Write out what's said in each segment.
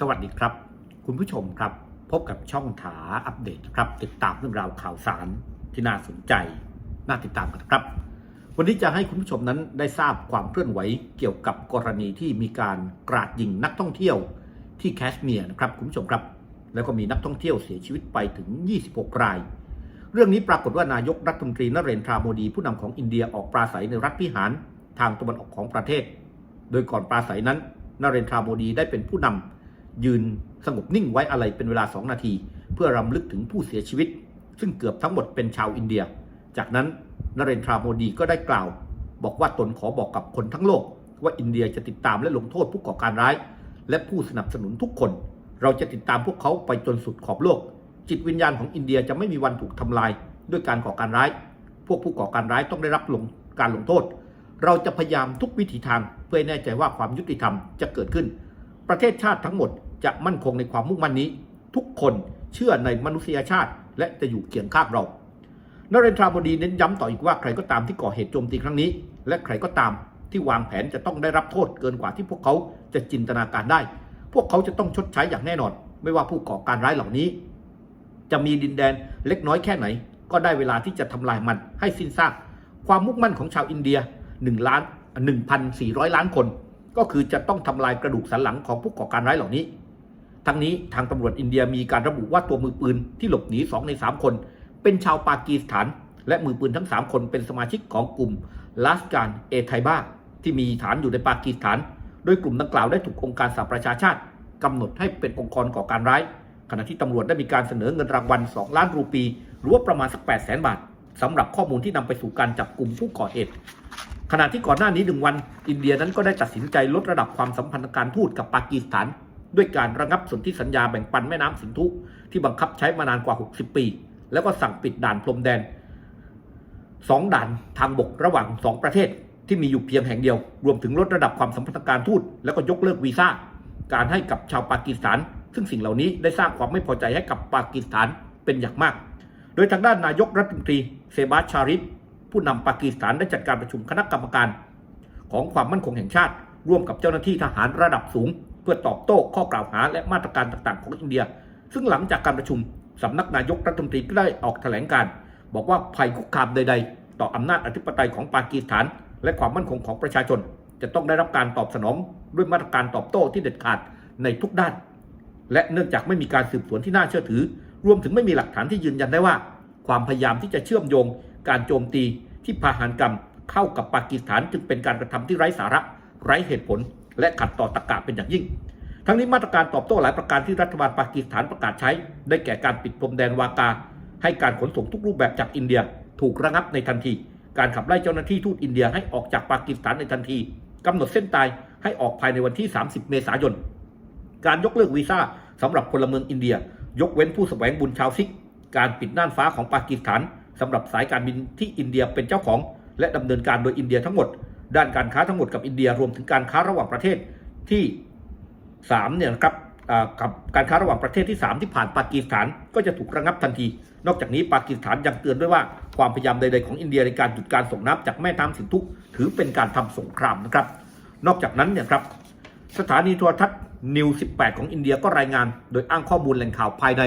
สวัสดีครับ คุณผู้ชมครับ พบกับช่องถาอัปเดตครับ ติดตามเรื่องราวข่าวสารที่น่าสนใจ น่าติดตามกันครับ วันนี้จะให้คุณผู้ชมนั้นได้ทราบความเคลื่อนไหวเกี่ยวกับกรณีที่มีการกราดยิงนักท่องเที่ยวที่แคชเมียร์นะครับคุณผู้ชมครับ แล้วก็มีนักท่องเที่ยวเสียชีวิตไปถึง 26 ราย เรื่องนี้ปรากฏว่านายกรัฐมนตรีนเรนทราโมดีผู้นำของอินเดียออกปราศัยในรัฐพิหารทางตะวันออกของประเทศ โดยก่อนปราศัยนั้นนเรนทราโมดีได้เป็นผู้นำ ยืนสงบนิ่งไว้อะไรเป็นเวลา2นาที เพื่อรำลึกถึงผู้เสียชีวิต ซึ่งเกือบทั้งหมดเป็นชาวอินเดีย จากนั้นนเรนทราโมดีก็ได้กล่าว บอกว่าตนขอบอกกับคนทั้งโลก ว่าอินเดียจะติดตามและลงโทษผู้ก่อการร้าย และผู้สนับสนุนทุกคน เราจะติดตามพวกเขาไปจนสุดขอบโลก จิตวิญญาณของอินเดียจะไม่มีวันถูกทำลาย ด้วยการก่อการร้าย พวกผู้ก่อการร้ายต้องได้รับลงการลงโทษ เราจะพยายามทุกวิถีทางเพื่อแน่ใจว่าความยุติธรรมจะเกิดขึ้น ประเทศชาติทั้งหมด จะมั่นคงในความมุ่งมั่นนี้ ทุกคนเชื่อในมนุษยชาติ และจะอยู่เคียงข้างเรานเรนทราบดีเน้นย้ำต่ออีกว่าใครก็ตามที่ก่อเหตุโจมตีครั้งนี้ และใครก็ตามที่วางแผนจะต้องได้รับโทษเกินกว่าที่พวกเขาจะจินตนาการได้ พวกเขาจะต้องชดใช้อย่างแน่นอน ไม่ว่าผู้ก่อการร้ายเหล่านี้ จะมีดินแดนเล็กน้อยแค่ไหน ก็ได้เวลาที่จะทำลายมันให้สิ้นซาก ความมุ่งมั่นของชาวอินเดีย1ล้าน1,400 ล้านคน ก็คือจะต้องทำลายกระดูกสันหลังของผู้ก่อการร้ายเหล่านี้ ทั้งนี้ทางตำรวจอินเดียมีการระบุว่าตัวมือปืนที่หลบหนี2ใน 3 คน เป็นชาวปากีสถาน และมือปืนทั้ง 3 คนเป็นสมาชิกของกลุ่มลาสการเอไทบ้าที่มีฐานอยู่ในปากีสถาน โดยกลุ่มดังกล่าวได้ถูกองค์การสหประชาชาติกำหนดให้เป็นองค์กรก่อการร้าย ขณะที่ตำรวจได้มีการเสนอเงินรางวัล 2 ล้านรูปี หรือว่าประมาณสัก 8 0 0แสนบาทสำหรับข้อมูลที่นำไปสู่การจับกลุ่มผู้ก่อเหตุขณะที่ก่อนหน้านี้หนึ่งวัน อินเดียนั้นก็ได้ตัดสินใจลดระดับความสัมพันธ์การทูตกับปากีสถาน ด้วยการระงับสนธิสัญญาแบ่งปันแม่น้ำสินธุ ที่บังคับใช้มานานกว่า 60 ปี แล้วก็สั่งปิดด่านพรมแดนสองด่านทางบกระหว่างสองประเทศที่มีอยู่เพียงแห่งเดียว รวมถึงลดระดับความสัมพันธ์การทูตแล้วก็ยกเลิกวีซ่า การให้กับชาวปากีสถาน ซึ่งสิ่งเหล่านี้ได้สร้างความไม่พอใจให้กับปากีสถานเป็นอย่างมาก โดยทางด้านนายกรัฐมนตรีเซบาสชาริฟผู้นำปากีสถานได้จัดการประชุมคณะกรรมการ ของความมั่นคงแห่งชาติ ร่วมกับเจ้าหน้าที่ทหารระดับสูง พื่อตอบโต้ข้อกล่าวหาและมาตรการต่างๆ ของอินเดีย ซึ่งหลังจากการประชุมสำนักนายกรัฐมนตรีก็ได้ออกแถลงการ์บอกว่าภัยคุกคามใด ๆ ต่ออำนาจอธิปไตยของปากีสถาน และความมั่นคงของประชาชน จะต้องได้รับการตอบสนองด้วยมาตรการตอบโต้ที่เด็ดขาดในทุกด้าน และเนื่องจากไม่มีการสืบสวนที่น่าเชื่อถือ รวมถึงไม่มีหลักฐานที่ยืนยันได้ว่า ความพยายามที่จะเชื่อมโยง การโจมตีที่พาหารกรรมเข้ากับปากีสถานจึงเป็นการกระทำที่ไร้สาระ ไร้เหตุผล และขัดต่อตรรกะเป็นอย่างยิ่ง ทั้งนี้มาตรการตอบโต้หลายประการที่รัฐบาลปากีสถานประกาศใช้ ได้แก่การปิดพรมแดนวากา ให้การขนส่งทุกรูปแบบจากอินเดีย ถูกระงับในทันที การขับไล่เจ้าหน้าที่ทูตอินเดียให้ออกจากปากีสถานในทันทีกำหนดเส้นตายให้ออกภายในวันที่ 30 เมษายน การยกเลิกวีซ่าสำหรับพลเมืองอินเดีย ยกเว้นผู้แสวงบุญชาวซิก การปิดน่านฟ้าของปากีสถานสำหรับสายการบินที่อินเดียเป็นเจ้าของ และดำเนินการโดยอินเดียทั้งหมด ด้านการค้าทั้งหมดกับอินเดียรวมถึงการค้าระหว่างประเทศที่3เนี่ยนะครับกับการค้าระหว่างประเทศที่ 3 ที่ผ่านปากีสถานก็จะถูกระงับทันที นอกจากนี้ปากีสถานยังเตือนด้วยว่าความพยายามใดๆของอินเดียในการหยุดการส่งน้ำจากแม่น้ำสินธุถือเป็นการทำสงครามนะครับ นอกจากนั้นเนี่ยครับสถานีโทรทัศน์นิว 18 ของอินเดียก็รายงาน โดยอ้างข้อมูลแหล่งข่าวภายใน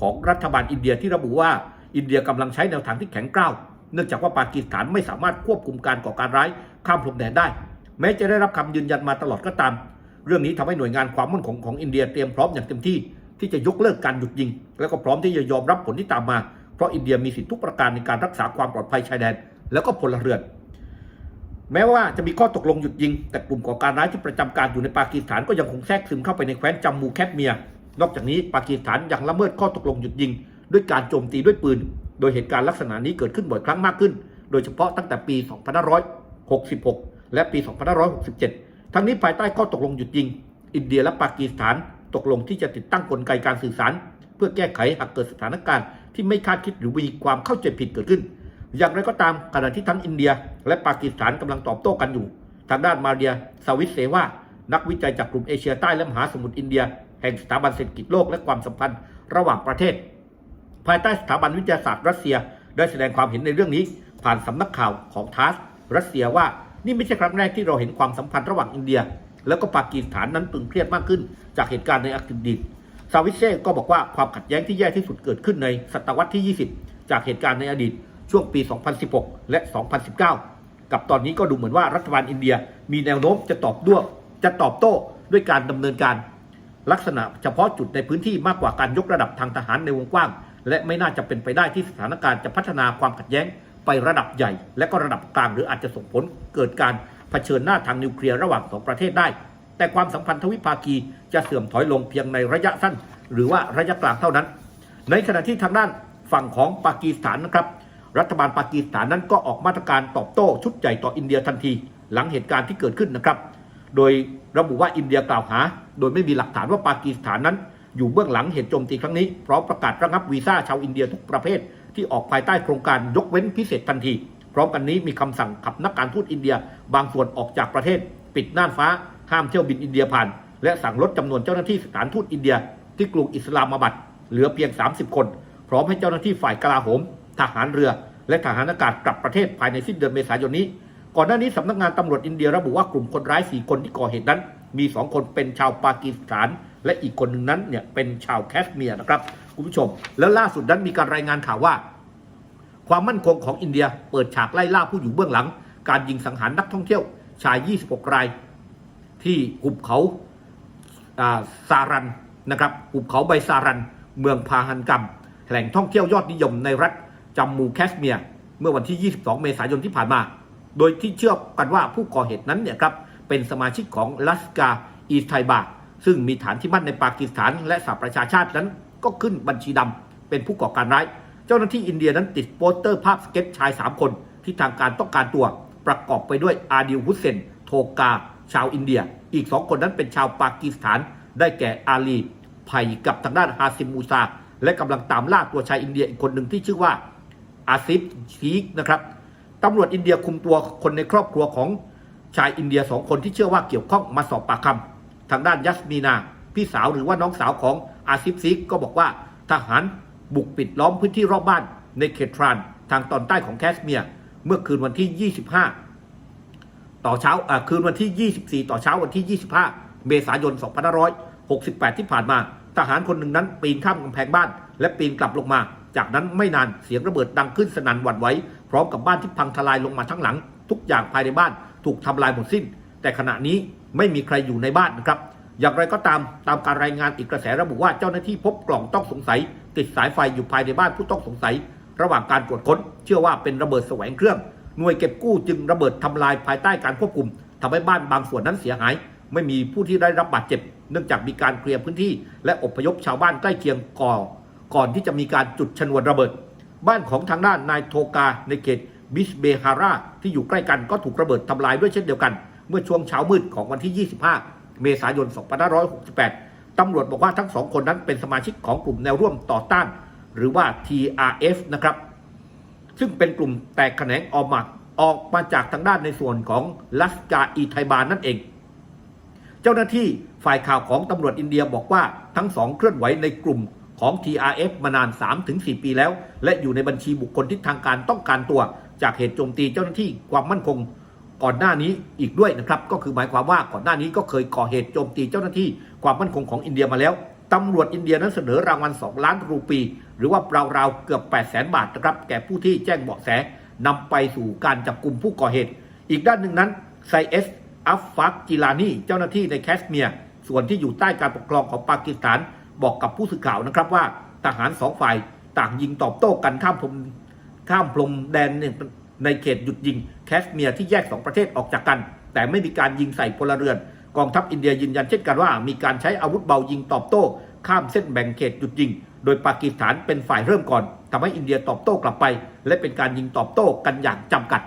ของรัฐบาลอินเดียที่ระบุว่าอินเดียกำลังใช้แนวทางที่แข็งกร้าว เนื่องจากว่าปากีสถานไม่สามารถควบคุมการก่อการร้ายข้ามพรมแดนได้ แม้จะได้รับคำยืนยันมาตลอดก็ตาม เรื่องนี้ทำให้หน่วยงานความมั่นคงของอินเดียเตรียมพร้อมอย่างเต็มที่ ที่จะยกเลิกการหยุดยิง และก็พร้อมที่จะยอมรับผลที่ตามมาเพราะอินเดียมีสิทธิทุกประการในการรักษาความปลอดภัยชายแดน แล้วก็พลเรือน แม้ว่าจะมีข้อตกลงหยุดยิง แต่กลุ่มก่อการร้ายที่ประจำการอยู่ในปากีสถานก็ยังคงแทรกซึมเข้าไปในแคว้นจัมมูแคชเมียร์นอกจากนี้ปากีสถานยังละเมิดข้อตกลงหยุดยิง ด้วยการโจมตีด้วยปืน โดยเหตุการณ์ลักษณะนี้เกิดขึ้นบ่อยครั้งมากขึ้น โดยเฉพาะตั้งแต่ปี 2566 และปี 2567 ทั้งนี้ภายใต้ข้อตกลงหยุดยิง อินเดียและปากีสถานตกลงที่จะติดตั้งกลไกการสื่อสาร เพื่อแก้ไขหากเกิดสถานการณ์ที่ไม่คาดคิดหรือมีความเข้าใจผิดเกิดขึ้น อย่างไรก็ตามขณะที่ทั้งอินเดีย และปากีสถานกำลังตอบโต้กันอยู่ ทางด้านมาเรียซาวิสเซวานักวิจัยจากกลุ่มเอเชียใต้และมหาสมุทรอินเดีย แห่งสถาบันเศรษฐกิจโลกและความสัมพันธ์ ระหว่างประเทศ ภายใต้สถาบันวิทยาศาสตร์รัสเซีย ได้แสดงความเห็นในเรื่องนี้ ผ่านสำนักข่าวของทาสรัสเซียว่านี่ไม่ใช่ครั้งแรกที่เราเห็นความสัมพันธ์ระหว่างอินเดีย แล้วก็ปากีสถานนั้นตึงเครียดมากขึ้น จากเหตุการณ์ในอดีตซาวิเซ่ก็บอกว่าความขัดแย้งที่แย่ที่สุดเกิดขึ้นในศตวรรษที่ 20 จากเหตุการณ์ในอดีต ช่วงปี 2016 และ 2019 กับตอนนี้ก็ดูเหมือนว่ารัฐบาลอินเดียมีแนวโน้มจะตอบด้วยจะตอบโต้ด้วยการดำเนินการ ลักษณะเฉพาะจุดในพื้นที่มากกว่าการยกระดับทางทหารในวงกว้าง และไม่น่าจะเป็นไปได้ที่สถานการณ์จะพัฒนาความขัดแย้งไประดับใหญ่ และก็ระดับกลางหรืออาจจะส่งผลเกิดการเผชิญหน้าทางนิวเคลียร์ระหว่างสองประเทศได้ แต่ความสัมพันธ์ทวิภาคีจะเสื่อมถอยลงเพียงในระยะสั้น หรือว่าระยะกลางเท่านั้น ในขณะที่ทางด้านฝั่งของปากีสถานนะครับ รัฐบาลปากีสถานนั้นก็ออกมาตรการตอบโต้ชุดใหญ่ต่ออินเดียทันที หลังเหตุการณ์ที่เกิดขึ้นนะครับ โดยระบุว่าอินเดียกล่าวหา โดยไม่มีหลักฐานว่าปากีสถานนั้น อยู่เบื้องหลังเหตุโจมตีครั้งนี้พร้อมประกาศระงับวีซ่าชาวอินเดียทุกประเภท ที่ออกภายใต้โครงการยกเว้นพิเศษทันที พร้อมกันนี้มีคำสั่งขับนักการทูตอินเดีย บางส่วนออกจากประเทศ ปิดน่านฟ้าห้ามเที่ยวบินอินเดียผ่าน และสั่งลดจำนวนเจ้าหน้าที่สถานทูตอินเดีย ที่กรุงอิสลามาบัดเหลือเพียง 30 คน พร้อมให้เจ้าหน้าที่ฝ่ายกลาโหม ทหารเรือ และทหารอากาศกลับประเทศภายในสิ้นเดือนเมษายนนี้ ก่อนหน้านี้สำนักงานตำรวจอินเดียระบุว่ากลุ่มคนร้าย 4 คนที่ก่อเหตุนั้น มี 2 คนเป็นชาวปากีสถาน และอีกคนหนึ่งนั้นเนี่ยเป็นชาวแคชเมียร์นะครับคุณผู้ชม แล้วล่าสุดนั้นมีการรายงานข่าวว่า ความมั่นคงของอินเดียเปิดฉากไล่ล่าผู้อยู่เบื้องหลัง การยิงสังหารนักท่องเที่ยวชาย 26 ราย ที่หุบเขาซารันนะครับหุบเขาใบซารัน เมืองพาฮันกัมแหล่งท่องเที่ยวยอดนิยมในรัฐจัมมูแคชเมียร์เมื่อวันที่ 22 เมษายนที่ผ่านมา โดยที่เชื่อกันว่าผู้ก่อเหตุนั้นเนี่ยครับเป็นสมาชิกของลัสกาอีไทบา ซึ่งมีฐานที่มั่นในปากีสถานและสหประชาชาตินั้นก็ขึ้นบัญชีดำเป็นผู้ก่อการร้าย เจ้าหน้าที่อินเดียนั้นติดโปสเตอร์ภาพสเก็ตชาย 3 คนที่ทางการต้องการตัว ประกอบไปด้วยอาดิลฮุสเซน โทกา ชาวอินเดีย อีก 2 คนนั้นเป็นชาวปากีสถาน ได้แก่อาลีไผ่กับทางด้านฮาซิมมูซา และกำลังตามล่าตัวชายอินเดียอีกคนหนึ่งที่ชื่อว่าอาซิฟชีกนะครับตำรวจอินเดียคุมตัวคนในครอบครัวของชายอินเดียสองคนที่เชื่อว่าเกี่ยวข้องมาสอบปากคำ ทางด้านยัสมีนา พี่สาวหรือว่าน้องสาวของอาซิฟซีกก็บอกว่าทหารบุกปิดล้อมพื้นที่รอบบ้านในเขตทราน ทางตอนใต้ของแคชเมียร์เมื่อคืนวันที่ 25 ต่อเช้าอ่าคืนวันที่ 24 ต่อเช้าวันที่ 25 เมษายน 2568 ที่ผ่านมา ทหารคนหนึ่งนั้นปีนข้ามกำแพงบ้าน และปีนกลับลงมา จากนั้นไม่นานเสียงระเบิดดังขึ้นสนั่นหวั่นไหวพร้อมกับบ้านที่พังทลายลงมาทั้งหลัง ทุกอย่างภายในบ้านถูกทำลายหมดสิ้น แต่ขณะนี้ ไม่มีใครอยู่ในบ้านนะครับ อย่างไรก็ตามตามการรายงานอีกกระแสระบุว่าเจ้าหน้าที่พบกล่องต้องสงสัย ติดสายไฟอยู่ภายในบ้านผู้ต้องสงสัย ระหว่างการตรวจค้น เชื่อว่าเป็นระเบิดแสวงเครื่อง หน่วยเก็บกู้จึงระเบิดทำลายภายใต้การควบคุมทำให้บ้านบางส่วนนั้นเสียหาย ไม่มีผู้ที่ได้รับบาดเจ็บ เนื่องจากมีการเคลียร์พื้นที่ และอพยพชาวบ้านใกล้เคียงก่อก่อนที่จะมีการจุดชนวนระเบิด บ้านของทางด้านนายโทกาในเขตบิสเบฮาร่าที่อยู่ใกล้กันก็ถูกระเบิดทำลายด้วยเช่นเดียวกัน เมื่อช่วงเช้ามืดของวันที่ 25 เมษายน 2568 ตำรวจบอกว่าทั้งสองคนนั้นเป็นสมาชิกของกลุ่มแนวร่วมต่อต้าน หรือว่า TRF นะครับ ซึ่งเป็นกลุ่มแตกแขนงออกมาออกมาจากทางด้านในส่วนของลัสกาอีไทบานนั่นเอง เจ้าหน้าที่ฝ่ายข่าวของตำรวจอินเดียบอกว่าทั้งสองเคลื่อนไหวในกลุ่มของ TRF มานาน 3-4 ปีแล้ว และอยู่ในบัญชีบุคคลที่ทางการต้องการตัว จากเหตุโจมตีเจ้าหน้าที่ความมั่นคง ก่อนหน้านี้อีกด้วยนะครับ ก็คือหมายความว่าก่อนหน้านี้ก็เคยก่อเหตุโจมตีเจ้าหน้าที่ความมั่นคงของอินเดียมาแล้วตำรวจอินเดียนั้นเสนอรางวัล 2 ล้านรูปี หรือว่าราวๆเกือบ 8 0 0แสนบาทนะครับ แก่ผู้ที่แจ้งเบาะแสนำไปสู่การจับกลุ่มผู้ก่อเหตุ อีกด้านหนึ่งนั้นไซเอสอัฟฟักจิลานีเจ้าหน้าที่ในแคชเมียร์ส่วนที่อยู่ใต้การปกครองของปากีสถานบอกกับผู้สื่อข่าวนะครับว่าทหารสองฝ่ายต่างยิงตอบโต้กันข้ามพรมข้ามพรมแดนเนี่ย ในเขตหยุดยิงแคชเมียร์ที่แยกสองประเทศออกจากกัน แต่ไม่มีการยิงใส่พลเรือน กองทัพอินเดียยืนยันเช่นกันว่า มีการใช้อาวุธเบายิงตอบโต้ ข้ามเส้นแบ่งเขตหยุดยิง โดยปากีสถานเป็นฝ่ายเริ่มก่อนทำให้อินเดียตอบโต้กลับไป และเป็นการยิงตอบโต้กันอย่างจำกัด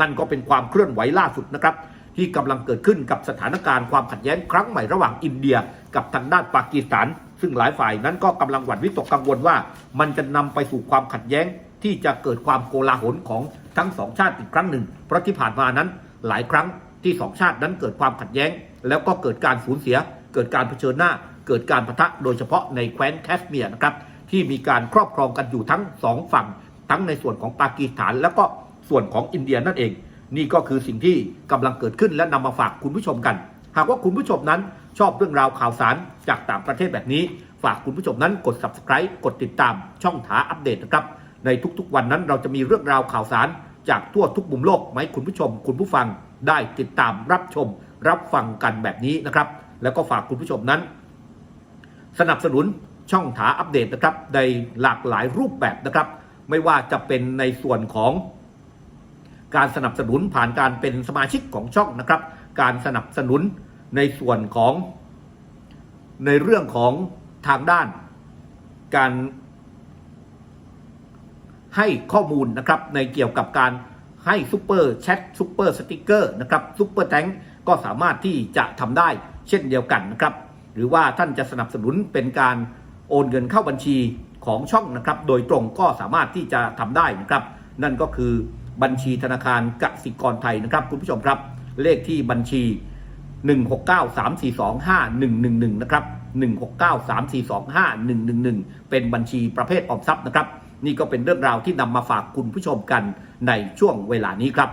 นั่นก็เป็นความเคลื่อนไหวล่าสุดนะครับที่กำลังเกิดขึ้นกับสถานการณ์ความขัดแย้งครั้งใหม่ระหว่างอินเดีย กับทางด้านปากีสถาน ซึ่งหลายฝ่ายนั้นก็กำลังหวั่นวิตกกังวลว่า มันจะนำไปสู่ความขัดแย้งที่จะเกิดความโกลาหลของ ทั้งสองชาติอีกครั้งหนึ่ง เพราะที่ผ่านมานั้นหลายครั้งที่สองชาตินั้นเกิดความขัดแย้ง แล้วก็เกิดการสูญเสีย เกิดการเผชิญหน้า เกิดการปะทะโดยเฉพาะในแคว้นแคชเมียร์นะครับที่มีการครอบครองกันอยู่ทั้งสองฝั่ง ทั้งในส่วนของปากีสถาน แล้วก็ส่วนของอินเดียนั่นเอง นี่ก็คือสิ่งที่กำลังเกิดขึ้นและนำมาฝากคุณผู้ชมกัน หากว่าคุณผู้ชมนั้นชอบเรื่องราวข่าวสารจากต่างประเทศแบบนี้ ฝากคุณผู้ชมนั้นกด subscribe กดติดตามช่องถาอัปเดตนะครับ ในทุกๆ วันนั้นเราจะมีเรื่องราวข่าวสารจากทั่วทุกมุมโลกมาให้คุณผู้ชม คุณผู้ฟังได้ติดตามรับชม รับฟังกันแบบนี้นะครับ แล้วก็ฝากคุณผู้ชมนั้น สนับสนุนช่องถาอัปเดตนะครับในหลากหลายรูปแบบนะครับ ไม่ว่าจะเป็นในส่วนของ การสนับสนุนผ่านการเป็นสมาชิกของช่องนะครับ การสนับสนุนในส่วนของ ในเรื่องของทางด้าน การ ให้ข้อมูลนะครับในเกี่ยวกับการให้ซูเปอร์แชทซูเปอร์สติกเกอร์นะครับซูเปอร์แตงก็สามารถที่จะทำได้เช่นเดียวกันนะครับหรือว่าท่านจะสนับสนุนเป็นการโอนเงินเข้าบัญชีของช่องนะครับ โดยตรงก็สามารถที่จะทำได้นะครับ นั่นก็คือบัญชีธนาคารกสิกรไทยนะครับ คุณผู้ชมครับ เลขที่บัญชี 16934251111 นะครับ 16934251111 เป็นบัญชีประเภทออมทรัพย์นะครับ นี่ก็เป็นเรื่องราวที่นำมาฝากคุณผู้ชมกันในช่วงเวลานี้ครับ